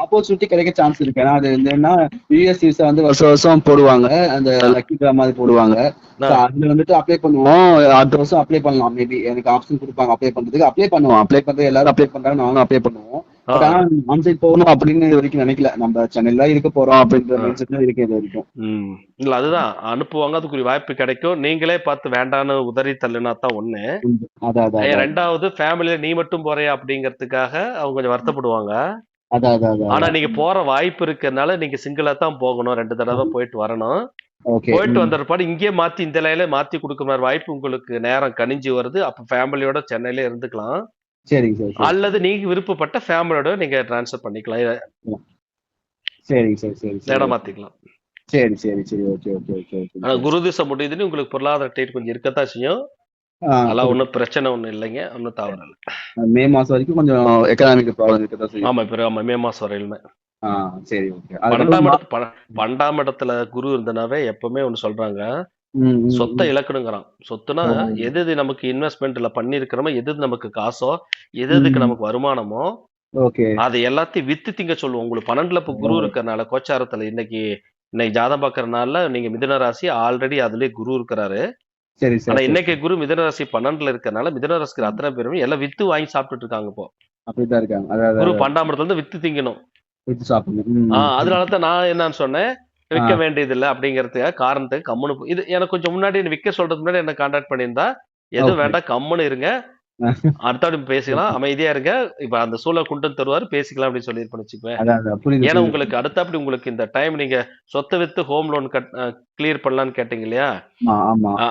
ஆப்பர்ச்சுனிட்டி கிடைக்க சான்ஸ் இருக்கு. ஏன்னா அது என்னன்னா யூஎஸ் விசா வந்து வருஷம் வருஷம் போடுவாங்க. அந்த லக்கி ட்ரா மாதிரி போடுவாங்க. அதுல வந்துட்டு அப்ளை பண்ணுவோம். அடுத்த வருஷம் அப்ளை பண்ணலாம். மேபி எனக்கு ஆப்ஷன் கொடுப்பாங்க. அப்ளை பண்றதுக்கு அப்ளை பண்ணுவோம். அப்ளை பண்றது எல்லாரும் அப்ளை பண்றாங்க. நானும் அப்ளை பண்ணுவோம். பட் ஆனா ஆன்சைட் போகணும் அப்படின்னு இது வரைக்கும் நினைக்கல. நம்ம சென்னையில இருக்க போறோம் அப்படின்ற. மைண்ட் இது வரைக்கும். இல்ல அதுதான். அனுப்புவாங்க. அதுக்குரிய வாய்ப்பு கிடைக்கும். நீங்களே பார்த்து வேண்டான்னு உதறி தள்ளுனா தான் ஒண்ணு. ரெண்டாவது ஃபேமிலியில நீ மட்டும் போறியா அப்படிங்கறதுக்காக அவங்க கொஞ்சம் வருத்தப்படுவாங்க. ஆனா நீங்க போற வாய்ப்பு இருக்கறனால நீங்க சிங்கிளா தான் போகணும். ரெண்டு தடவை போயிட்டு வரணும். போயிட்டு வந்த பிற்பாடு இங்கேயே மாத்தி இந்த லைன்ல மாத்தி கொடுக்குற மாதிரி வாய்ப்பு உங்களுக்கு நேரம் கனிஞ்சு வருது. அப்ப ஃபேமிலியோட சென்னையில இருந்துக்கலாம். சரிங்க சார் அல்லது நீங்க விருப்பப்பட்ட ஃபேமிலியோட நீங்க டிரான்ஸ்ஃபர் பண்ணிக்கலாம். சரிங்க சார் சரி சரி இடம் மாத்திக்கலாம். சரி சரி சரி. ஓகே ஓகே ஓகே குரு திசை முடியுதுன்னு உங்களுக்கு பொருளாதார டைட் கொஞ்சம் இருக்கத்தான் செய்யும். அதெல்லாம் ஒன்றும் பிரச்சனை ஒன்றும் இல்லைங்க. ஒன்றும் தவறு இல்லை. மே மாசம் வரைக்கும் கொஞ்சம் எக்கனாமிக் ப்ராப்ளம் இருக்கதான் செய்யும். ஆமா இப்போ ஆமா மே மாசம் வரையிலுமே. சரி ஓகே பன்னெண்டாம் இடத்து பன்னெண்டாம் இடத்துல குரு இருந்தனாவே எப்பவுமே ஒண்ணு சொல்றாங்க. சொத்தை இழக்கணுங்கிறான் சொத்துனா. எது எது நமக்கு இன்வெஸ்ட்மெண்ட்ல பண்ணிருக்கிறோமோ எது எது நமக்கு காசோ எது எதுக்கு. நமக்கு வருமானமோ அதை எல்லாத்தையும் வித்து திங்க சொல்லுவோம். உங்களுக்கு பன்னெண்டுல இப்ப குரு இருக்கறனால கோச்சாரத்துல இன்னைக்கு இன்னைக்கு ஜாதம் பாக்குறதுனால நீங்க மிதுன ராசி ஆல்ரெடி அதுலயே குரு இருக்கிறாரு. சரி ஆனா இன்னைக்கு குரு மிதுன ராசி பன்னெண்டுல இருக்கறனால மிதுன ராசிக்கு அத்தனை பேருமே எல்லாம் வித்து வாங்கி சாப்பிட்டுட்டு இருக்காங்க இப்போ. அப்படிதான் இருக்காங்க. குரு பன்னெண்டாம் இடத்துல இருந்து வித்து திங்கணும். வித்து சாப்பிடணும். ஆஹ் அதனால தான் நான் என்னன்னு சொன்னேன். விற்க வேண்டியது இல்ல அப்படிங்கறதுக்காக காரணத்துக்கு கம்முனு இது எனக்கு கொஞ்சம் முன்னாடி விற்க சொல்றதுக்கு முன்னாடி என்ன கான்டாக்ட் பண்ணியிருந்தா எதுவும். வேண்டாம் கம்முன்னு இருங்க. அடுத்த வாட்டி பேசிக்கலாம் அமைதியா இருங்க. இப்ப அந்த சூழல் கொண்டு தருவாரு. பேசிக்கலாம் அப்படின்னு சொல்லியிருப்பேன் வச்சுக்குவேன் ஏன்னா. உங்களுக்கு அடுத்தாப்படி உங்களுக்கு இந்த டைம் நீங்க சொத்தை வித்து ஹோம் லோன் கட் கிளியர் பண்ணலாம்னு கேட்டீங்க இல்லையா?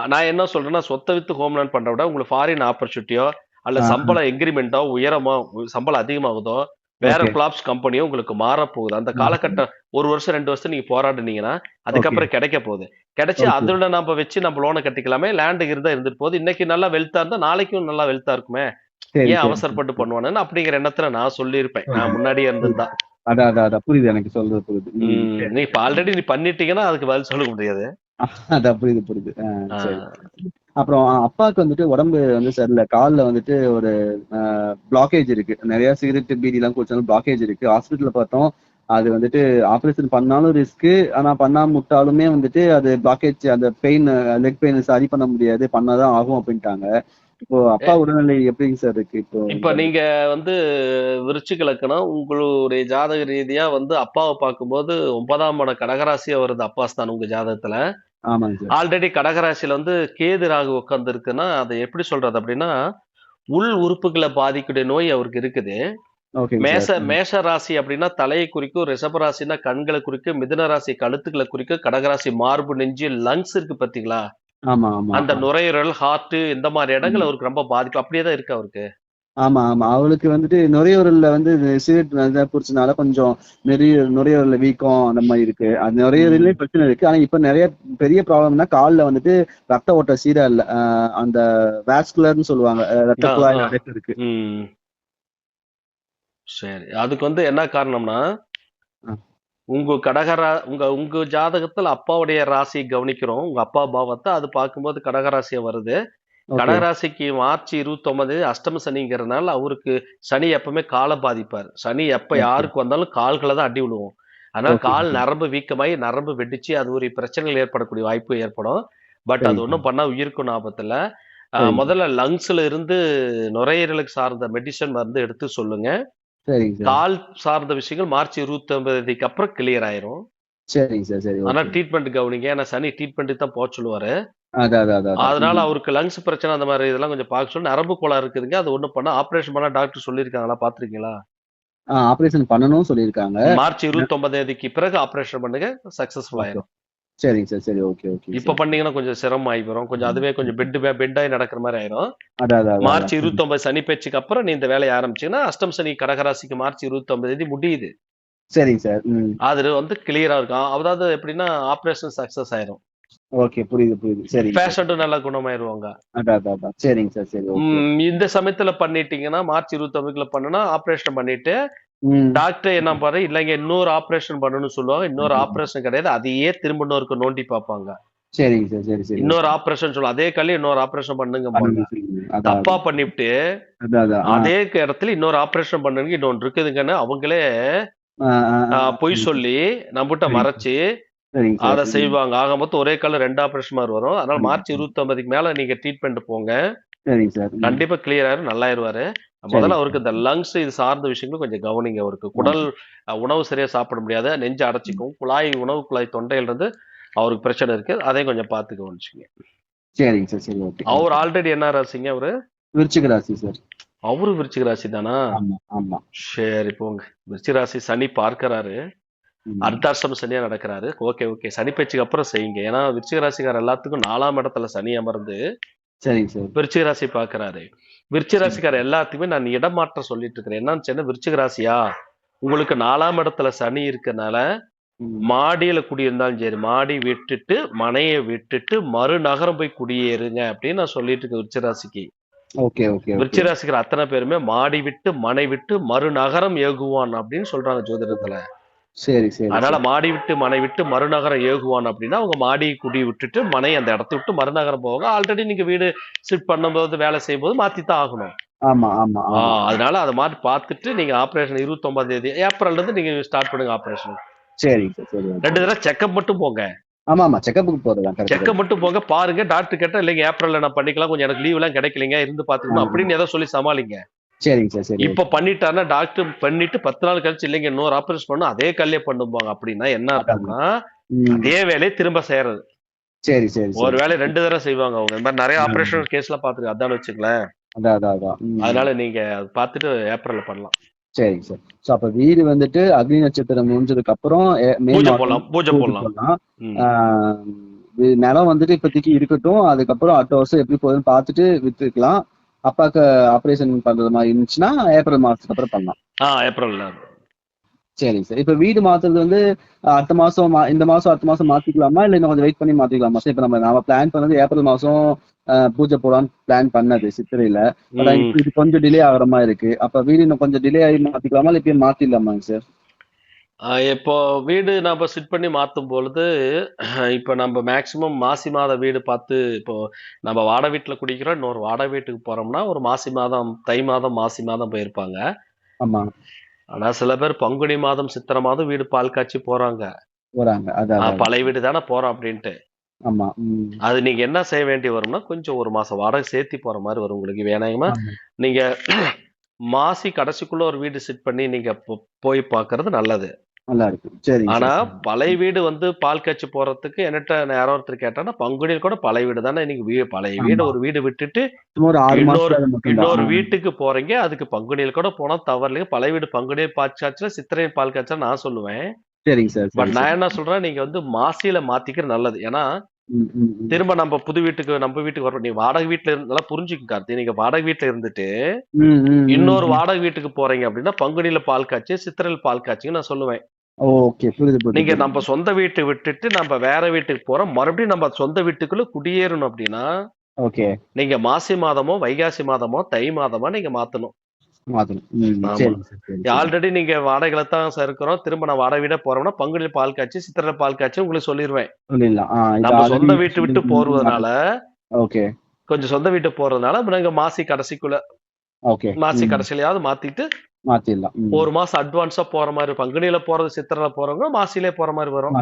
நான் என்ன சொல்றேன்னா சொத்தை வித்து ஹோம் லோன் பண்ற விட உங்களுக்கு ஃபாரின் ஆப்பர்ச்சுனிட்டியோ அல்ல ஆ, ஆ. சம்பள இன்கிரிமெண்டோ உயரமோ சம்பளம் அதிகமாகுதோ வேற Okay. கிளாப்ஸ் கம்பெனியோ உங்களுக்கு மாற போகுது அந்த காலகட்டம் ஒரு வருஷம் ரெண்டு வருஷம் நீங்க போராடுனீங்கன்னா அதுக்கப்புறம் கிடைக்க போகுது. கிடைச்சு. அதோட நம்ம வச்சு நம்ம லோனை கட்டிக்கலாமே லேண்ட் இருந்தா இருந்துட்டு போகுது. இன்னைக்கு நல்லா வெல்த்தா இருந்தா நாளைக்கும் நல்லா வெல்த்தா இருக்குமே? ஏன் சரி. அவசரப்பட்டு பண்ணுவானுன்னு அப்படிங்கிற எண்ணத்துல நான் சொல்லியிருப்பேன். நான் முன்னாடியே இருந்திருந்தா. அதான் அதான் புரியுது எனக்கு சொல்றது புரியுது. நீ இப்ப ஆல்ரெடி நீ பண்ணிட்டீங்கன்னா அதுக்கு பதில் சொல்ல முடியாது. அதான் புரியுது புரியுது. அப்புறம் அப்பாவுக்கு வந்துட்டு உடம்பு வந்து சரியில்லை. கால்ல வந்துட்டு ஒரு பிளாக்கேஜ் இருக்கு. நிறைய சிகரெட் பீடி எல்லாம் குடிச்சாலும் பிளாக்கேஜ் இருக்கு. ஹாஸ்பிட்டல்ல பார்த்தோம் அது வந்துட்டு ஆபரேஷன் பண்ணாலும் ரிஸ்க் ஆனா பண்ணாம விட்டாலுமே வந்துட்டு அது பிளாக்கேஜ் அந்த பெயின் லெக் பெயின் சரி பண்ண முடியாது. பண்ணாதான் ஆகும் அப்படின்ட்டாங்க. இப்போ அப்பா உடல்நிலை எப்படிங்க சார் இருக்கு? இப்போ இப்ப நீங்க வந்து விருச்சிக லக்கணம் உங்களுடைய ஜாதக ரீதியா வந்து அப்பாவை பார்க்கும்போது ஒன்பதாம் இடம் கடகராசியா வருது அப்பா ஸ்தானம் உங்க ஜாதகத்துல. ஆல்ரெடி கடகராசியில வந்து கேது ராகு உட்கார்ந்து இருக்குன்னா அதை எப்படி சொல்றது அப்படின்னா உள் உறுப்புகளை பாதிக்கக்கூடிய நோய் அவருக்கு இருக்குது. மேச மேஷ ராசி அப்படின்னா தலையை குறிக்கும் ரிஷப ராசினா கண்களை குறிக்கும் மிதுன ராசி கழுத்துக்களை குறிக்கும் கடகராசி மார்பு நெஞ்சு லங்ஸ் இருக்கு பாத்தீங்களா ஆமா ஆமா. அந்த நுரையீரல் ஹார்ட் இந்த மாதிரி இடங்கள் அவருக்கு ரொம்ப பாதிப்பு அப்படியே தான் இருக்கு அவருக்கு. ஆமா ஆமா. அவளுக்கு வந்துட்டு நுரையீரல்ல வந்து சிகரெட் வந்து குடிச்சனால கொஞ்சம் நிறைய நுரையீரல்ல வீக்கம் அந்த மாதிரி இருக்கு. அது நுரையீரலே பிரச்சனை இருக்கு. ஆனா இப்ப நிறைய பெரிய ப்ராப்ளம்னா கால்ல வந்துட்டு ரத்த ஓட்ட சீரா இல்ல அந்த வாஸ்குலர்னு சொல்லுவாங்க. ரத்த குழாய். அடைப்பு இருக்கு. சரி. அதுக்கு வந்து என்ன காரணம்னா. உங்க கடகரா உங்க உங்க ஜாதகத்துல அப்பாவுடைய ராசியை கவனிக்கிறோம். உங்க அப்பா பாவத்தை அது பார்க்கும்போது கடகராசியா வருது. கடகராசிக்கு மார்ச் இருபத்தி ஒன்பது அஷ்டம சனிங்கிறதுனால அவருக்கு சனி எப்பவுமே காலை பாதிப்பார். சனி எப்ப. யாருக்கு வந்தாலும் கால்களை தான் அடி விழுவோம். அதனால கால். நரம்பு வீக்கமாயி நரம்பு வெடிச்சு அது ஒரு பிரச்சனைகள் ஏற்படக்கூடிய வாய்ப்பு ஏற்படும். பட் அது. ஒன்றும் பண்ணா உயிருக்கும் ஆபத்துல. முதல்ல லங்ஸ்ல இருந்து நுரையீரலுக்கு சார்ந்த மெடிசன் மருந்து எடுத்து சொல்லுங்க. கால் சார்ந்த விஷயங்கள் மார்ச் இருபத்தி ஒன்பதுக்கு அப்புறம் கிளியர் ஆயிரும். சரிங்க சார் சரி ஆனா ட்ரீட்மெண்ட் கவனிங்க. ஏன்னா சனி ட்ரீட்மெண்ட் தான் போக சொல்லுவாரு. அதான் அதான் அதான், அதான் அதனால. அவருக்கு லங்ஸ் பிரச்சனை அந்த மாதிரி இதெல்லாம் கொஞ்சம் பார்க்க சொல்லி. நரம்பு கோளாறு இருக்குதுங்க. அது ஒண்ணும் பண்ண ஆபரேஷன் பண்ண டாக்டர் சொல்லியிருக்காங்களா? பாத்திருக்கீங்களா ஆபரேஷன் பண்ணணும்னு சொல்லியிருக்காங்க. மார்ச் இருபத்தி தேதிக்கு பிறகு ஆபரேஷன் பண்ணுங்க. சக்சஸ்ஃபுல் ஆயிரும். சரிங்க சார் சரி ஓகே ஓகே இப்ப பண்ணீங்கன்னா கொஞ்சம் சிரமம் ஆகி வரும். கொஞ்சம் அதுவே கொஞ்சம் பெட் பெட் ஆகி நடக்கிற மாதிரி ஆயிரும். மார்ச். இருபத்தி ஒன்பது சனி பேச்சுக்கு அப்புறம் நீ இந்த வேலையை ஆரம்பிச்சீங்கன்னா அஷ்டம் சனி கடகராசிக்கு மார்ச் இருபத்தி தேதி முடியுது. சரிங்க சார் அது வந்து கிளியரா இருக்கும். அதாவது எப்படின்னா ஆபரேஷன் சக்சஸ் ஆயிரும். ஓகே புரியுது புரியுது. சார் பேஷண்ட்டும் நல்லா குணமாயிருவாங்க. சரிங்க சார் சரி இந்த சமயத்துல பண்ணிட்டீங்கன்னா மார்ச் இருபத்தி ஒன்பதுல பண்ணுனா ஆபரேஷன் பண்ணிட்டு டாக்டர் என்ன பாரு இல்லைங்க இன்னொரு ஆபரேஷன் பண்ணணும்னு சொல்லுவாங்க. இன்னொரு. ஆபரேஷன் கிடையாது. அதையே திரும்ப இன்னொருக்கு நோண்டி பார்ப்பாங்க. சரிங்க சார் சரி சரி. இன்னொரு ஆபரேஷன் சொல்லுவாங்க. அதே கல்லி இன்னொரு ஆபரேஷன் பண்ணுங்க தப்பா பண்ணிவிட்டு அதே இடத்துல இன்னொரு ஆபரேஷன் பண்ணுங்க. இன்னொன்று இருக்குதுங்கன்னு அவங்களே பொய் சொல்லி நம்மகிட்ட. மறைச்சு அதை. செய்வாங்க. ஆக மொத்தம் ஒரே கால ரெண்டு ஆபரேஷன் மாதிரி வரும். அதனால. மார்ச் இருபத்தி ஒன்பதுக்கு மேல நீங்க ட்ரீட்மெண்ட் போங்க. கண்டிப்பா கிளியர் ஆயிரும் நல்லாயிருவாரு முதல்ல அவருக்கு இந்த லங்ஸ் இது சார்ந்த விஷயங்களும் கொஞ்சம் கவனிங்க அவருக்கு. குடல் உணவு சரியா சாப்பிட முடியாது. நெஞ்சு அடைச்சிக்கும். குழாய் உணவு குழாய் தொண்டையில இருந்து அவருக்கு பிரச்சனை இருக்கு. அதையும் கொஞ்சம் பார்த்து கவனிச்சுங்க. சரிங்க சார் சரி ஓகே. அவர் ஆல்ரெடி என்ன ராசிங்க அவரு? விருச்சிக ராசி சார். அவரு விருச்சிக ராசி தானா ஆமா. சரி போங்க. விருச்சிக ராசி சனி பார்க்கறாரு. அர்த்தாஷ்டம சனியா நடக்கிறாரு. Okay okay. சனி பேச்சுக்கு அப்புறம் செய்யுங்க. ஏன்னா விருச்சிக ராசிக்கார எல்லாத்துக்கும் நாலாம் இடத்துல சனி அமர்ந்து சரிங்க சார். விருச்சிக ராசி பார்க்கறாரு. விருச்சிக ராசிக்கார எல்லாத்துக்குமே நான் இடமாற்றம் சொல்லிட்டு இருக்கிறேன். என்னன்னு சொன்னா விருச்சிக ராசியா? உங்களுக்கு நாலாம் இடத்துல சனி இருக்கனால. மாடியில குடியிருந்தாலும் சரி மாடி விட்டுட்டு மனையை விட்டுட்டு மறுநகரம் போய் குடியேறுங்க அப்படின்னு நான் சொல்லிட்டு இருக்கேன் விருச்சிராசிக்கு ஓகே ஓகே ஓகே. விருச்சிராசிக்கிற அத்தனை பேருமே மாடி விட்டு மனை விட்டு மறுநகரம் ஏகுவான் அப்படின்னு சொல்றாங்க ஜோதிடத்துல. சரி சரி அதனால. மாடி விட்டு மனை விட்டு மறுநகரம் ஏகுவான் அப்படின்னா அவங்க மாடி குடி விட்டுட்டு மனை அந்த இடத்த விட்டு மறுநகரம் போவாங்க. ஆல்ரெடி நீங்க வீடு ஷிஃப்ட் பண்ணும்போது வேலை செய்யும்போது மாத்தி தான் ஆகணும். ஆமா ஆமா அதனால அதை மாதிரி பார்த்துட்டு நீங்க ஆபரேஷன் இருபத்தி ஒன்பதாம் தேதி ஏப்ரல்ல இருந்து நீங்க ஸ்டார்ட் பண்ணுங்க ஆபரேஷன் சார் சரி. ரெண்டு தடவை செக்அப் மட்டும் போங்க. ஆமா ஆமா செக்கப்புக்கு போறதுதான் கரெக்ட் செக்அப் மட்டும் போங்க. பாருங்க டாக்டர் கேட்டா இல்லைங்க ஏப்ரல்ல நான் பண்ணிக்கலாம் கொஞ்சம் எனக்கு லீவ் எல்லாம் கிடைக்கலைங்க இருந்து பாத்துக்கணும். அப்படின்னு ஏதோ சொல்லி சமாளிங்க. சரிங்க சார் சரி இப்ப பண்ணிட்டாருன்னா டாக்டர் பண்ணிட்டு பத்து நாள் கழிச்சு இல்லைங்க இன்னொரு ஆபரேஷன் பண்ணும் அதே கல்லே பண்ணுவாங்க அப்படின்னா என்ன அர்த்தம்னா. அதே வேலையை திரும்ப செய்யறது. சரி சரி ஒரு வேலை ரெண்டு தடவை செய்வாங்க அவங்க. இந்த மாதிரி நிறைய. ஆபரேஷன் கேஸ்ல பாத்துருக்கேன் அதான் வச்சுங்களேன் அதான். அதான். அதனால நீங்க அது பார்த்துட்டு ஏப்ரல்ல பண்ணலாம். சரிங்க சார். சோ அப்ப வீடு வந்துட்டு அக்னி நட்சத்திரம் முடிஞ்சதுக்கு அப்புறம் பூஜை போடலாம் பூஜை போடலாம். நிலம் வந்துட்டு இப்போதைக்கு இருக்கட்டும். அதுக்கப்புறம் அடுத்த வருஷம் எப்படி போகுதுன்னு பார்த்துட்டு வித்துக்கலாம். அப்பாக்கு ஆபரேஷன் பண்றது மாதிரி இருந்துச்சுன்னா ஏப்ரல் மாசத்துக்கு அப்புறம் பண்ணலாம். ஆ ஏப்ரல்ல சரிங்க சார். இப்ப வீடு மாத்துறது வந்து அடுத்த மாசம் இந்த மாசம் அடுத்த மாசம் மாத்திக்கலாமா? இல்ல இன்னும் கொஞ்சம் வெயிட் பண்ணி மாத்திக்கலாமா சார்? இப்ப நம்ம நாம பிளான் பண்ணது ஏப்ரல் மாசம் பூஜை போடலாம்னு பிளான் பண்ணது சித்திரையில. இது கொஞ்சம் டிலே ஆகுற மாதிரி இருக்கு. அப்ப வீடு இன்னும் கொஞ்சம் டிலே ஆகி மாத்திக்கலாமா? இல்ல இப்பயே மாத்திடலாமாங்க சார்? இப்போ வீடு நம்ம செட் பண்ணி மாத்தும் பொழுது [clears throat] இப்போ நம்ம மேக்சிமம் மாசி மாத வீடு பார்த்து இப்போ நம்ம வாடகை வீட்டுல குடிக்கிறோம் இன்னொரு வாடகை வீட்டுக்கு போறோம்னா ஒரு மாசி மாதம் தை மாதம் மாசி மாதம் போயிருப்பாங்க. ஆமா. ஆனா சில பேர் பங்குனி மாதம் சித்திரை மாதம் வீடு பால் காய்ச்சி போறாங்க. போறாங்க. அதான் ஆஹ் அதான். பழைய வீடு தானே போறோம் அப்படின்ட்டு. ஆமா. அது நீங்க என்ன செய்ய வேண்டி வரும்னா கொஞ்சம் ஒரு மாசம் வாடகை சேர்த்தி போற மாதிரி வரும் உங்களுக்கு. வேணாமா ஆமா. நீங்க [clears throat] மாசி கடைசிக்குள்ள ஒரு வீடு செட் பண்ணி நீங்க போய் பார்க்கிறது நல்லது. நல்லா இருக்கு சரிங்க ஆனா சார் பழைய வீடு வந்து பால் காய்ச்சி போறதுக்கு என்கிட்ட நான் யாரோ ஒருத்தர் கேட்டானா பங்குனியில் கூட பழைய வீடு தானே இன்னைக்கு பழைய வீடு. ஒரு வீடு விட்டுட்டு இன்னொரு இன்னொரு வீட்டுக்கு போறீங்க அதுக்கு பங்குனியில் கூட போனா தவறுலைங்க பழைய வீடு பங்குனியில் பால் காய்ச்சல சித்திரை பால் காய்ச்சல நான் சொல்லுவேன். சரிங்க சார் பட் சரி நான் சார். என்ன சொல்றேன் நீங்க வந்து மாசியில மாத்திக்கிற நல்லது. ஏன்னா. திரும்ப நம்ம புது வீட்டுக்கு நம்ம வீட்டுக்கு வரோம் நீ வாடகை வீட்டுல இருந்தாலும் புரிஞ்சுக்க கார்த்தி. நீங்க வாடகை வீட்டுல இருந்துட்டு இன்னொரு. வாடகை வீட்டுக்கு போறீங்க அப்படின்னா பங்குனியில பால் காய்ச்சி சித்திரையில் பால் காய்ச்சின்னு நான் சொல்லுவேன். நீங்க. நம்ம சொந்த வீட்டை விட்டுட்டு நம்ம வேற வீட்டுக்கு போறோம். மறுபடியும் நம்ம சொந்த வீட்டுக்குள்ள குடியேறணும் அப்படின்னா ஓகே. நீங்க மாசி மாதமோ வைகாசி மாதமோ தை மாதமோ நீங்க மாத்தணும். ஆல்ரெடி நீங்க வாடகையில தான் சார் இருக்கிறோம் திரும்ப நான் வாடகை வீட போறோம்னா பங்குனியில் பால் காய்ச்சி சித்திரையில பால் காய்ச்சி உங்களுக்கு சொல்லிடுவேன் நம்ம சொந்த வீட்டு விட்டு போறதுனால ஓகே. கொஞ்சம் சொந்த வீட்டு போறதுனால நாங்க மாசி கடைசிக்குள்ள ஓகே. மாசி ம், கடைசியிலயாவது மாத்திட்டு மாத்திடலாம். ஒரு மாசம் அட்வான்ஸா போற மாதிரி பங்குனியில போறது சித்திரையில போறவங்க மாசிலே போற மாதிரி வரும்.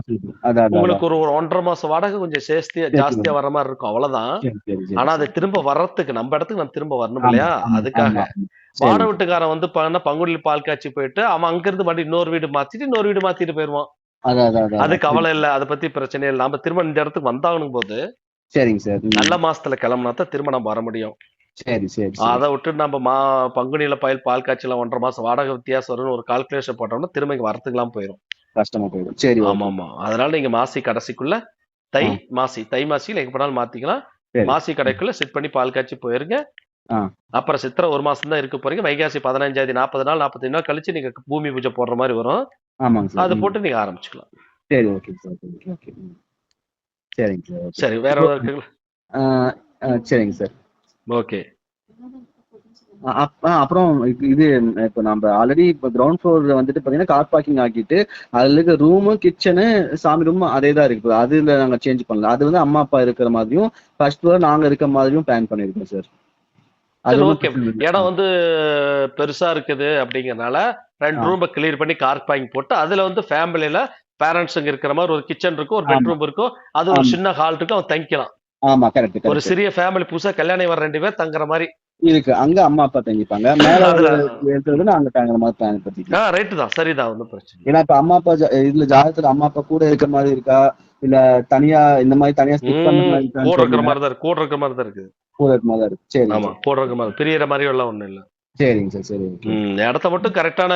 உங்களுக்கு ஒரு ஒரு ஒன்றரை மாசம் வாடகை கொஞ்சம் சேஸ்தியா ஜாஸ்தியா வர மாதிரி இருக்கும். அவ்வளவுதான். ஆனா அது. திரும்ப வர்றதுக்கு நம்ம இடத்துக்கு நம்ம திரும்ப வரணும் இல்லையா? அதுக்காக. வாடகை வீட்டுக்காரன் வந்து பங்குனியில் பால் காய்ச்சி போயிட்டு அவன் அங்கிருந்து மறுபடியும் இன்னொரு வீடு மாத்திட்டு இன்னொரு வீடு மாத்திட்டு போயிருவான். அது கவலை இல்ல அதை பத்தி பிரச்சனை இல்லை நம்ம திரும்ப இந்த இடத்துக்கு வந்தாகணும் போது சரிங்க சார். நல்ல மாசத்துல கிளம்புனா தான் திரும்ப நம்ம வர முடியும் சரி சரி. அதை விட்டு நம்ம மா பங்குனியில பயில் பால் காய்ச்சல ஒன்றரை மாசம் வாடகை வித்தியாசம் வரும்னு ஒரு கால்குலேஷன் போட்டோம்னா திரும்ப இங்க வரத்துக்குலாம் போயிடும் கஷ்டமா போயிடும் சரி ஆமா ஆமா அதனால நீங்க மாசி கடைசிக்குள்ள தை. மாசி தை மாசியில எங்க போனாலும் மாத்திக்கலாம். மாசி கடைக்குள்ள செட் பண்ணி பால் காய்ச்சி போயிருங்க. அப்புறம் சித்திரை ஒரு மாசம் தான் இருக்க போறீங்க. வைகாசி பதினஞ்சாவது நாற்பது நாள் நாற்பத்தஞ்சு நாள் கழிச்சு நீங்க பூமி பூஜை போடுற மாதிரி வரும். ஆமாங்க சார். அது. போட்டு நீங்க ஆரம்பிச்சுக்கலாம். சரி ஓகே சார் ஓகே ஓகே. சரிங்க சார். சரி வேற ஏதாவது இருக்குங்களா சரிங்க சார். ஓகே. அப்புறம் இது இது இப்போ நம்ம ஆல்ரெடி இப்போ கிரவுண்ட் ஃப்ளோர்ல வந்துட்டு பாத்தீங்கன்னா கார் பார்க்கிங் ஆக்கிட்டு அதுல இருக்க ரூமு கிச்சனு சாமி ரூம் அதே தான் இருக்கு அதுல நாங்க சேஞ்ச் பண்ணல. அது வந்து அம்மா அப்பா இருக்கிற மாதிரியும் ஃபர்ஸ்ட் ஃப்ளோர் நாங்க இருக்க மாதிரியும் பிளான் பண்ணிருக்கோம் சார். ஒண்ணும் ஓகே. இடம் வந்து பெருசா இருக்குது அப்படிங்கறனால ரெண்டு. ரூம் கிளியர் பண்ணி கார் பார்க்கிங் போட்டு அதுல வந்து ஃபேமிலில பேரண்ட்ஸுங்க இருக்கிற மாதிரி ஒரு கிச்சன் இருக்கும் ஒரு. பெட்ரூம் இருக்கும். அது ஒரு. சின்ன ஹால் இருக்கும் அவன் தங்கிக்கலாம். ஆமா கரெக்ட் ஒரு சிறிய ஃபேமிலி புதுசா கல்யாணம் வர ரெண்டு பேர் தங்குற மாதிரி. இருக்கு. அங்க அம்மா அப்பா தங்கிப்பாங்க. மேல அதுல இருக்கிறது நாங்க தங்குற மாதிரி பிளான் ரைட்டு தான். சரிதான் ஒன்றும் பிரச்சனை. ஏன்னா இப்ப அம்மா அப்பா இதுல ஜாதகத்துல அம்மா அப்பா கூட இருக்கிற மாதிரி இருக்கா? இல்ல தனியா இந்த மாதிரி தனியா ஸ்டிக் பண்ண ம், மாதிரி கூட இருக்கிற. மாதிரி தான் இருக்கு கூட இருக்கிற மாதிரி தான் இருக்குது கூட இருக்கிற மாதிரி தான் இருக்கு. சரிங்க ஆமா சார். கூட இருக்கிற மாதிரி பிரியற மாதிரி எல்லாம் ஒண்ணும் இல்ல. சரிங்க சார் சரி. இடத்த மட்டும் கரெக்டான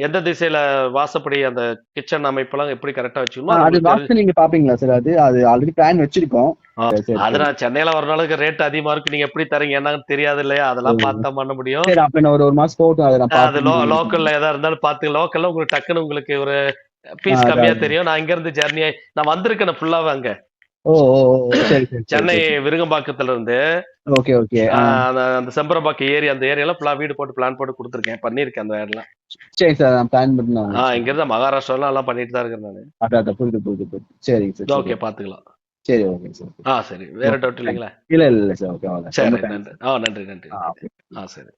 எந்த திசையில வாசப்படி அந்த கிச்சன் அமைப்பெல்லாம் எப்படி கரெக்டா வச்சுக்கணுமோ அது வாஸ்து நீங்க பாப்பீங்களா சார்? அது அது ஆல்ரெடி பிளான் வச்சிருக்கோம். சரி, சரி, அது சரி. நான் சென்னையில ஒரு நாளுக்கு ரேட் அதிகமா இருக்கு. நீங்க எப்படி தரீங்க என்னன்னு தெரியாது இல்லையா? அதெல்லாம். பார்த்தா பண்ண முடியும். சரி அப்ப ஒரு ஒரு மாசம் போகட்டும் அதை லோக்கல்ல எதா இருந்தாலும் பாத்து லோக்கல்ல உங்களுக்கு டக்குன்னு உங்களுக்கு ஒரு பீஸ் கம்மியா. தெரியும். நான் இங்க இருந்து ஜெர்னி நான் வந்திருக்கேன் ஃபுல்லாவே அங்க. சரி சரி சென்னை சரி. விருகம்பாக்கத்துல இருந்து ஓகே ஓகே அந்த செம்பரம்பாக்கம் ஏரி அந்த ஏரியால ஃபுல்லா வீடு போட்டு பிளான் போட்டு கொடுத்துருக்கேன். பண்ணிருக்கேன் அந்த இடம்லாம் சரி சார் நான் பிளான் பண்ணி நான் ஆ இங்க இருந்து மகாராஷ்டிராலாம் எல்லாம் பண்ணிட்டு தான் இருக்கேன் நானு. அதான் அதான் புரியுது புரியுது சரிங்க சார் ஓகே சரி. பாத்துக்கலாம். சரி ஓகே சார். ஆ சரி. வேற டவுட் இல்லைங்களா? இல்ல இல்ல சார் ஓகே சரி நன்றி. ஆ நன்றி நன்றி. ஆ சரி.